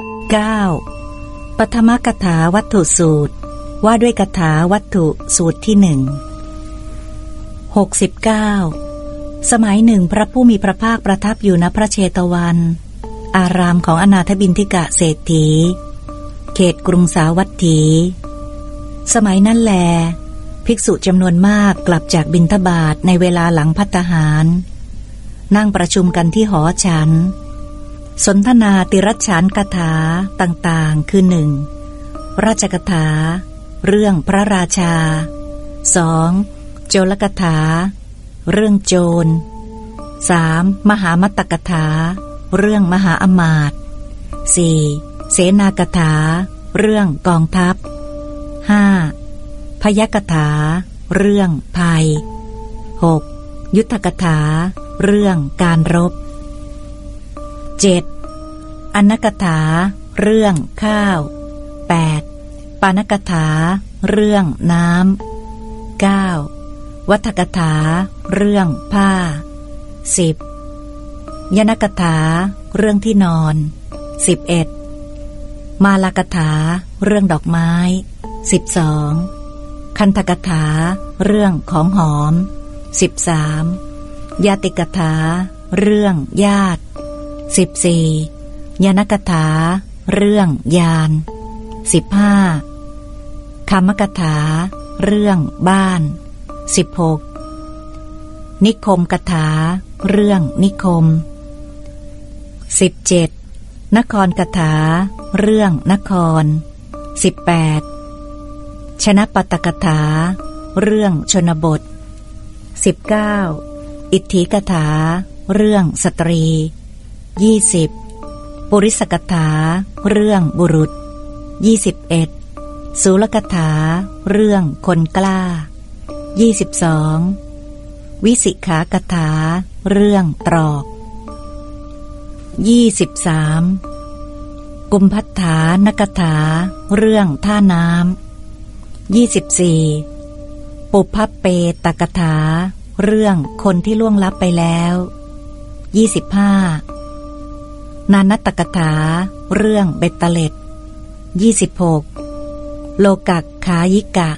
9. ปฐมกถาวัตถุสูตร ว่าด้วยกถาวัตถุสูตรที่หนึ่ง 69. สมัยหนึ่งพระผู้มีพระภาคประทับอยู่ณพระเชตวัน อารามของอนาถบินทิกะเศรษฐี เขตกรุงสาวัตถี สมัยนั้นแล ภิกษุจำนวนมากกลับจากบินทบาทในเวลาหลังพัตหาร นั่งประชุมกันที่หอฉัน สนทนาติรัชานกถาต่างๆ คือหนึ่งราชกถา เรื่องพระราชา 2. โจรกถา เรื่องโจร 3. มหามตกถา เรื่องมหาอมาตย์ 4. เสนากถา เรื่องกองทัพ 5. พยกถา เรื่องภัย 6. ยุทธกถา เรื่องการรบ 7. อนกถา เรื่องข้าว 8. ปานกถา เรื่องน้ำ 9. วัฏกถา เรื่องผ้า 10. ยนกถา เรื่องที่นอน 11. มาลากถา เรื่องดอกไม้ 12. คันธกถา เรื่องของหอม 13. ยาติกถา เรื่องญาติ 14. ยานกถา เรื่องยาน 15. คำมกถา เรื่องบ้าน 16. นิคมกถา เรื่องนิคม 17. นครกถา เรื่องนคร 18. ชนะปตกถา เรื่องชนบท 19. อิทธิกถา เรื่องสตรี 20. ปุริสกถา เรื่องบุรุษ 21. สุลกถา เรื่องคนกล้า 22. วิสิกขากถา เรื่องตรอก 23. กุมพัฏฐานกถา เรื่องท่าน้ำ 24. ปุพพเปตกถา เรื่องคนที่ล่วงลับไปแล้ว 25. นานัตตกถา เรื่องเบตเตเล็ด 26. โลกักขายิกะ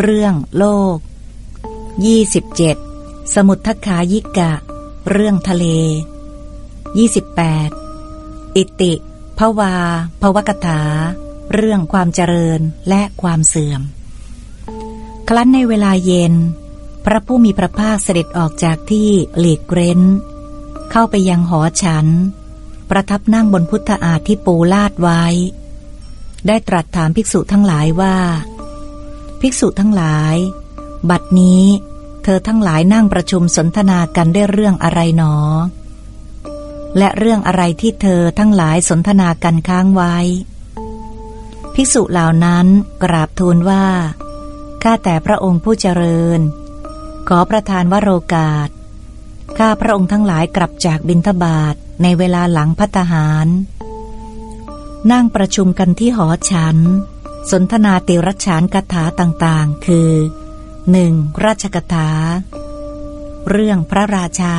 เรื่องโลก 27. สมุทขายิกะ เรื่องทะเล 28. อิติภวาภวกถา เรื่องความเจริญและความเสื่อม ครั้นในเวลาเย็น พระผู้มีพระภาคเสด็จออกจากที่หลีกเร้น เข้าไปยังหอฉัน ประทับนั่งบนพุทธอาที่ปูลาดไว้ ได้ตรัสถามภิกษุทั้งหลายว่า ภิกษุทั้งหลาย บัดนี้ เธอทั้งหลายนั่งประชุมสนทนากันได้เรื่องอะไรหนอ และเรื่องอะไรที่เธอทั้งหลายสนทนากันค้างไว้ ภิกษุเหล่านั้นกราบทูลว่าข้าแต่พระองค์ผู้เจริญ ขอประทานวโรกาสข้าพระองค์ทั้งหลายกลับจากบินทบาท ในเวลาหลังพัตหาร นั่งประชุมกันที่หอฉัน สนทนาติรัชานกถาต่างๆ คือ 1. ราชกถา เรื่องพระราชา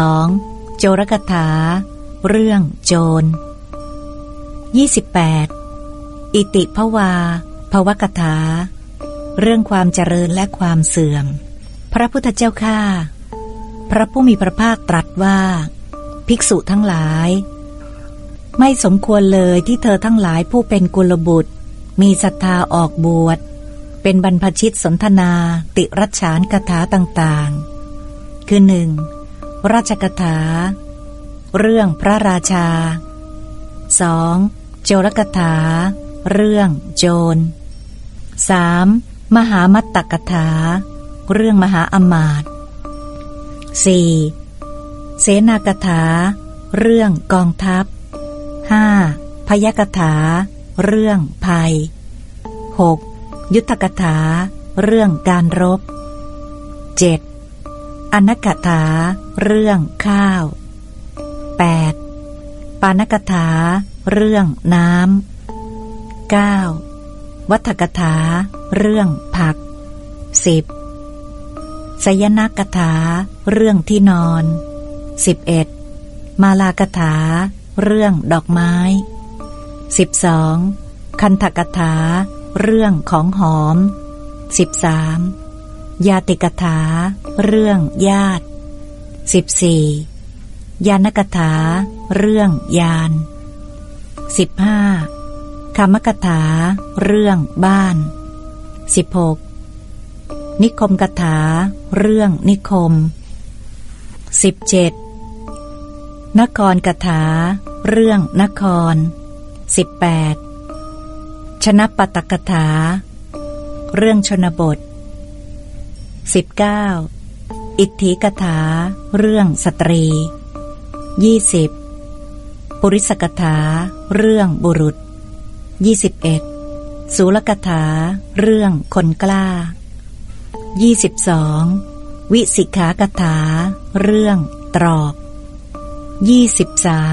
2. โจรกถา เรื่องโจร 28. อิติภวาภวกถา เรื่องความเจริญและความเสื่อม พระพุทธเจ้าข้า พระผู้มีพระภาคตรัสว่า ภิกษุทั้งหลาย ไม่สมควรเลยที่เธอทั้งหลายผู้เป็นกุลบุตร มีศรัทธาออกบวช เป็นบรรพชิตสนทนา ติรัชานคาถาต่างๆ คือหนึ่งราชกถา เรื่องพระราชา 2. โจรกถา เรื่องโจร 3. มหามัตตกถา เรื่องมหาอมาตย 4. เสนากถา เรื่องกองทัพ 5. พยกถา เรื่องภัย 6. ยุทธกถา เรื่องการรบ 7. อนกถา เรื่องข้าว 8. ปานกถา เรื่องน้ำ 9. วัฏกถา เรื่องผัก 10. สยนกถา เรื่องที่นอน 11. มาลากถา เรื่องดอกไม้ 12. คันธกถา เรื่องของหอม 13. ยาติกถา เรื่องญาติ 14. ยานกถา เรื่องยาน 15. คำมกถา เรื่องบ้าน 16. นิคมกถา เรื่องนิคม 17. นครกถา เรื่องนคร 18. ชนะปตกถา เรื่องชนบท 19. อิทธิกถา เรื่องสตรี 20. ปุริสกถา เรื่องบุรุษ 21. สูลกถา เรื่องคนกล้า 22. วิสิกขากถา เรื่อง ตรอก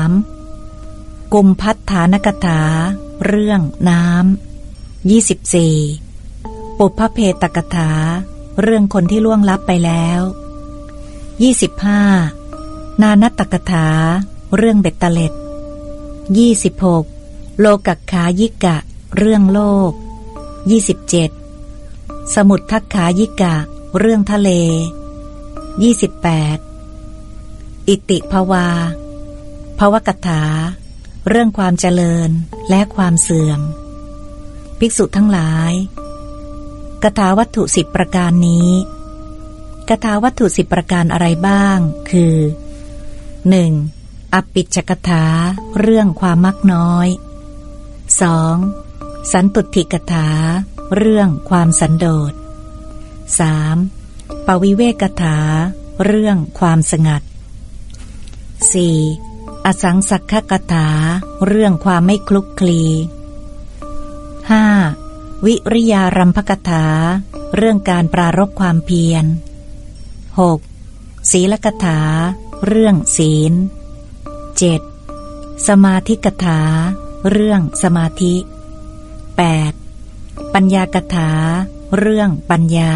23. กุมพัฒฐานกถา เรื่อง น้ำ 24. ปุพพเพตกถา เรื่องคนที่ล่วงลับไปแล้ว 25. นานัตตกถา เรื่องเบ็ดเตล็ด 26. โลกักขายิกะ เรื่องโลก 27. สมุดทักขายิกะ เรื่องทะเล 28. อิติภวาภวกถา เรื่องความเจริญและความเสื่อม ภิกษุทั้งหลายกถาวัตถุสิบประการนี้กถาวัตถุสิบประการอะไรบ้าง คือ 1. อปิจกถา เรื่องความมักน้อย 2. สันตุติกถา เรื่องความสันโดษ 3. ปวิเวกถา เรื่องความสงัด 4. อสังสักขกถา เรื่องความไม่คลุกคลี 5. วิริยารัมภกถา เรื่องการปรารบความเพียร 6. ศีลกถา เรื่องศีล 7. สมาธิกถา เรื่องสมาธิ 8. ปัญญากถา เรื่องปัญญา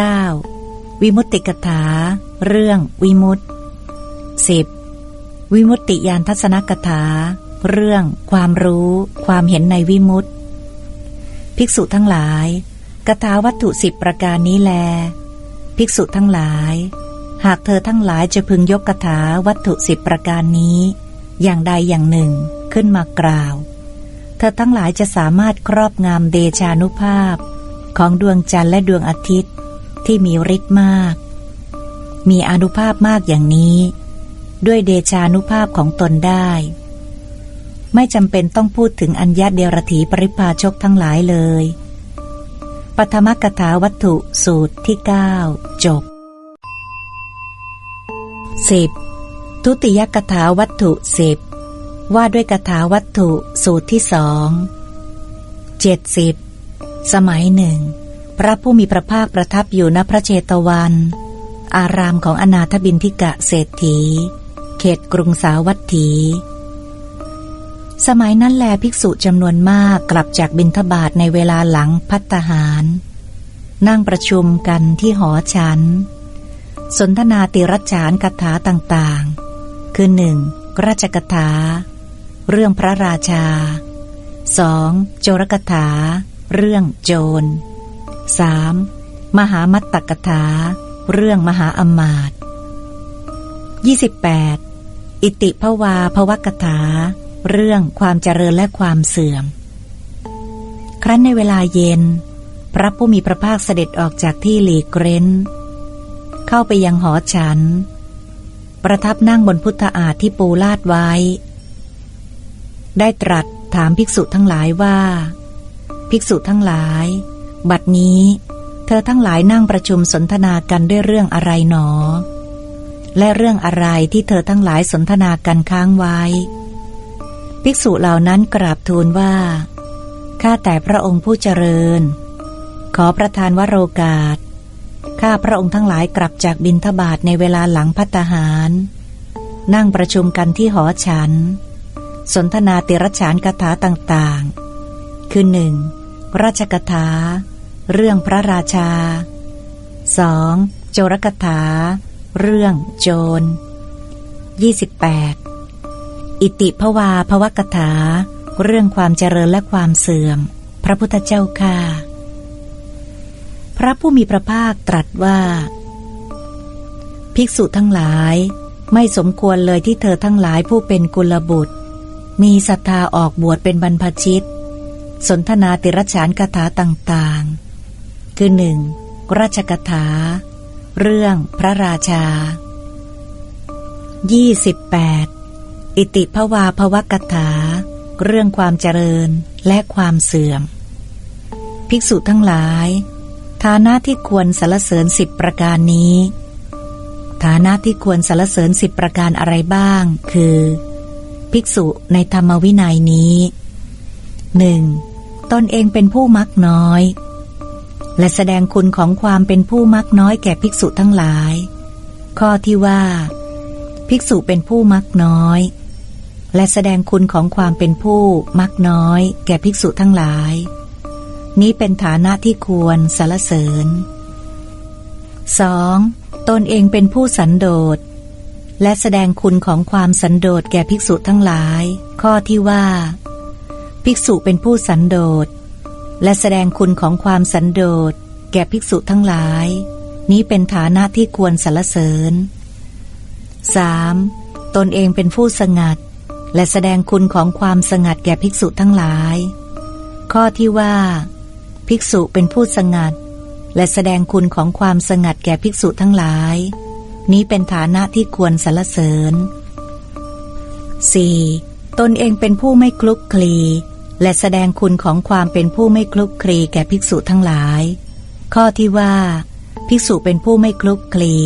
9. วิมุตติกถา เรื่องวิมุตติ 10. วิมุตติยานทัศนกถา เรื่องความรู้ความเห็นในวิมุตติ ภิกษุทั้งหลายกถาวัตถุสิบประการนี้แล ภิกษุทั้งหลาย หากเธอทั้งหลายจะพึงยกกถาวัตถุสิบประการนี้ อย่างใดอย่างหนึ่งขึ้นมากล่าว เธอทั้งหลายจะสามารถครอบงามเดชานุภาพ ของดวงจันทร์และดวงอาทิตย์ ที่มีฤทธิ์มาก มีอนุภาพมากอย่างนี้ ด้วยเดชานุภาพของตนได้ ไม่จำเป็นต้องพูดถึงอัญญาเดรถีปริพาชกทั้งหลายเลยปฐมกถาวัตถุสูตรที่ 9 จบ 10. ทุติยกถาวัตถุสิบว่าด้วยกถาวัตถุสูตรที่สองเจ็ดสิบสมัยหนึ่ง ระผู้มีพระภาคประทับอยู่ณพระเจตวัน อารามของอนาถบินทิกะเศรษฐี เขตกรุงสาวัตถี สมัยนั้นแลภิกษุจำนวนมากกลับจากบินทบาทในเวลาหลังพัตตาหาร นั่งประชุมกันที่หอฉัน สนทนาติรจานคาถาต่างๆ คือหนึ่งราชกถา เรื่องพระราชา 2. โจรกถา เรื่องโจร 3. มหามัตตกถา เรื่องมหาอมาตย์ 28. อิติภวาภวกถา เรื่องความเจริญและความเสื่อม ครั้นในเวลาเย็น พระผู้มีพระภาคเสด็จออกจากที่หลีกเร้น เข้าไปยังหอฉัน ประทับนั่งบนพุทธอาฏที่ปูลาดไว้ ได้ตรัสถามภิกษุทั้งหลายว่า ภิกษุทั้งหลาย บัดนี้ เธอทั้งหลายนั่งประชุมสนทนากันด้วยเรื่องอะไรหนอ และเรื่องอะไรที่เธอทั้งหลายสนทนากันค้างไว้ ภิกษุเหล่านั้นกราบทูลว่า ข้าแต่พระองค์ผู้เจริญ ขอประทานวโรกาส ข้าพระองค์ทั้งหลายกลับจากบินทบาทในเวลาหลังพัตหาร นั่งประชุมกันที่หอฉัน สนทนาติรฉานคาถาต่างๆ คือหนึ่งราชกถา เรื่องพระราชา 2. โจรกถา เรื่องโจร 28. อิติภวาภวกถา เรื่องความเจริญและความเสื่อม พระพุทธเจ้าค่ะพระผู้มีพระภาคตรัสว่า ภิกษุทั้งหลาย ไม่สมควรเลยที่เธอทั้งหลายผู้เป็นกุลบุตร มีศรัทธาออกบวชเป็นบรรพชิต สนทนาติรฉานคาถาต่างๆ คือหนึ่งราชกถา เรื่องพระราชา 28 อิติภวาภวกถา เรื่องความเจริญและความเสื่อม ภิกษุทั้งหลาย ฐานะที่ควรสรรเสริญสิบประการนี้ ฐานะที่ควรสรรเสริญสิบประการอะไรบ้าง คือ ภิกษุในธรรมวินัยนี้หนึ่งตนเองเป็นผู้มักน้อย และแสดงคุณของความเป็นผู้มักน้อยแก่ภิกษุทั้งหลาย ข้อที่ว่า ภิกษุเป็นผู้มักน้อย และแสดงคุณของความเป็นผู้มักน้อย แก่ภิกษุทั้งหลาย นี้เป็นฐานะที่ควรสรรเสริญ 2. ตนเองเป็นผู้สันโดษ และแสดงคุณของความสันโดษแก่ภิกษุทั้งหลาย ข้อที่ว่า ภิกษุเป็นผู้สันโดษ และแสดงคุณของความสันโดษ แก่ภิกษุทั้งหลาย นี้เป็นฐานะที่ควรสรรเสริญ 3. ตนเองเป็นผู้สงัด และแสดงคุณของความสงัดแก่ภิกษุทั้งหลาย ข้อที่ว่า ภิกษุเป็นผู้สงัด และแสดงคุณของความสงัดแก่ภิกษุทั้งหลาย นี้เป็นฐานะที่ควรสรรเสริญ 4. ตนเองเป็นผู้ไม่คลุกคลี และแสดงคุณของความเป็นผู้ไม่คลุกคลีแก่ภิกษุทั้งหลาย ข้อที่ว่า ภิกษุเป็นผู้ไม่คลุกคลี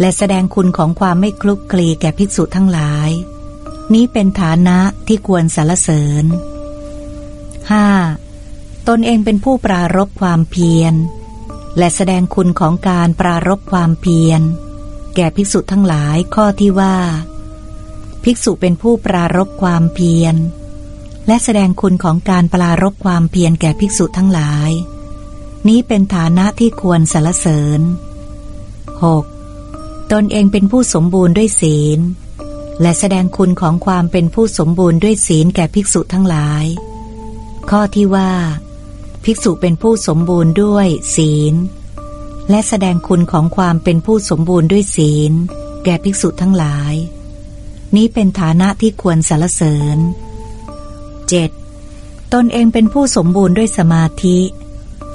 และแสดงคุณของความไม่คลุกคลีแก่ภิกษุทั้งหลาย นี้เป็นฐานะที่ควรสรรเสริญ 5. ตนเองเป็นผู้ปรารบความเพียร และแสดงคุณของการปรารบความเพียร แก่ภิกษุทั้งหลายข้อที่ว่า ภิกษุเป็นผู้ปรารบความเพียร และแสดงคุณของการปรารบความเพียรแก่ภิกษุทั้งหลาย นี้เป็นฐานะที่ควรสรรเสริญ 6. ตนเองเป็นผู้สมบูรณ์ด้วยศีล และแสดงคุณของความเป็นผู้สมบูรณ์ด้วยศีลแก่ภิกษุทั้งหลาย ข้อที่ว่า ภิกษุเป็นผู้สมบูรณ์ด้วยศีล และแสดงคุณของความเป็นผู้สมบูรณ์ด้วยศีล แก่ภิกษุทั้งหลาย นี้เป็นฐานะที่ควรสรรเสริญ 7. ตนเองเป็นผู้สมบูรณ์ด้วยสมาธิ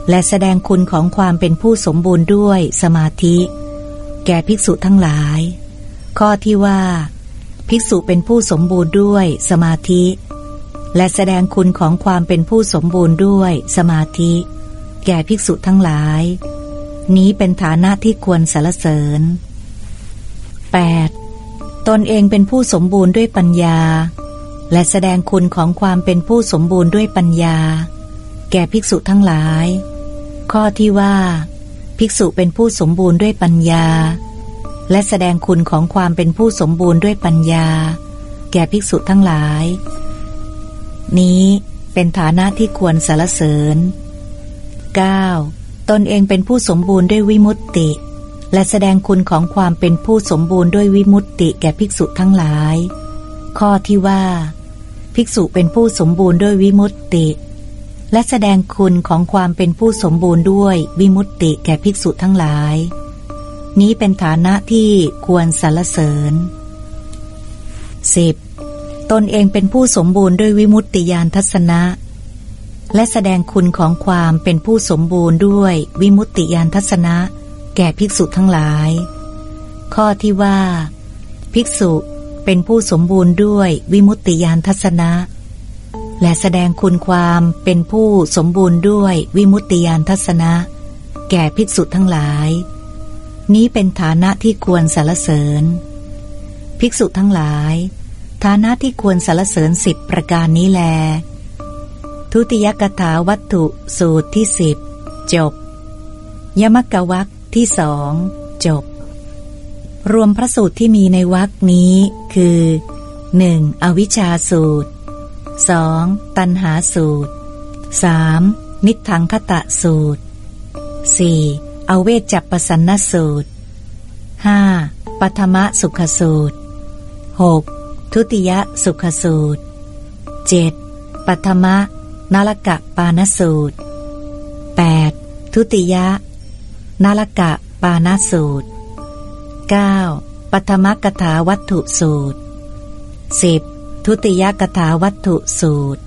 และแสดงคุณของความเป็นผู้สมบูรณ์ด้วยสมาธิ แก่ภิกษุทั้งหลาย ข้อที่ว่า ภิกษุเป็นผู้สมบูรณ์ด้วยสมาธิ และแสดงคุณของความเป็นผู้สมบูรณ์ด้วยสมาธิ แก่ภิกษุทั้งหลาย นี้เป็นฐานะที่ควรสรรเสริญ 8. ตนเองเป็นผู้สมบูรณ์ด้วยปัญญา และแสดงคุณของความเป็นผู้สมบูรณ์ด้วยปัญญา แก่ภิกษุทั้งหลาย ข้อที่ว่า ภิกษุเป็นผู้สมบูรณ์ด้วยปัญญา และแสดงคุณของความเป็นผู้สมบูรณ์ด้วยปัญญา แก่ภิกษุทั้งหลาย นี้เป็นฐานะที่ควรสรรเสริญ 9. ตนเองเป็นผู้สมบูรณ์ด้วยวิมุตติ และแสดงคุณของความเป็นผู้สมบูรณ์ด้วยวิมุตติแก่ภิกษุทั้งหลาย ข้อที่ว่า ภิกษุเป็นผู้สมบูรณ์ด้วยวิมุตติ และแสดงคุณของความเป็นผู้สมบูรณ์ด้วยวิมุตติแก่ภิกษุทั้งหลาย นี้เป็นฐานะที่ควรสรรเสริญ 10. ตนเองเป็นผู้สมบูรณ์ด้วยวิมุตติญาณทัศนะ และแสดงคุณของความเป็นผู้สมบูรณ์ด้วยวิมุตติญาณทัศนะ แก่ภิกษุทั้งหลาย ข้อที่ว่า ภิกษุ เป็นผู้สมบูรณ์ด้วยวิมุตติญาณทัศนะ และแสดงคุณความเป็นผู้สมบูรณ์ด้วยวิมุตติญาณทัศนะ แก่ภิกษุทั้งหลาย นี้เป็นฐานะที่ควรสรรเสริญ ภิกษุทั้งหลาย ฐานะที่ควรสรรเสริญสิบประการนี้แล ทุติยกถาวัตถุสูตรที่สิบจบ ยมกวักที่สองจบ รวมพระสูตรที่มีในวักนี้คือ 1. อวิชชาสูตร 2. ตันหาสูตร 3. นิทังคตะสูตร 4. อเวจจับปสันนสูตร 5. ปัทมะสุขสูตร 6. ทุติยสุขสูตร 7. ปัทมะนลกะปานสูตร 8. ทุติยนลกะปานสูตร 9. ปฐมกถาวัตถุสูตร 10. ทุติยกถาวัตถุสูตร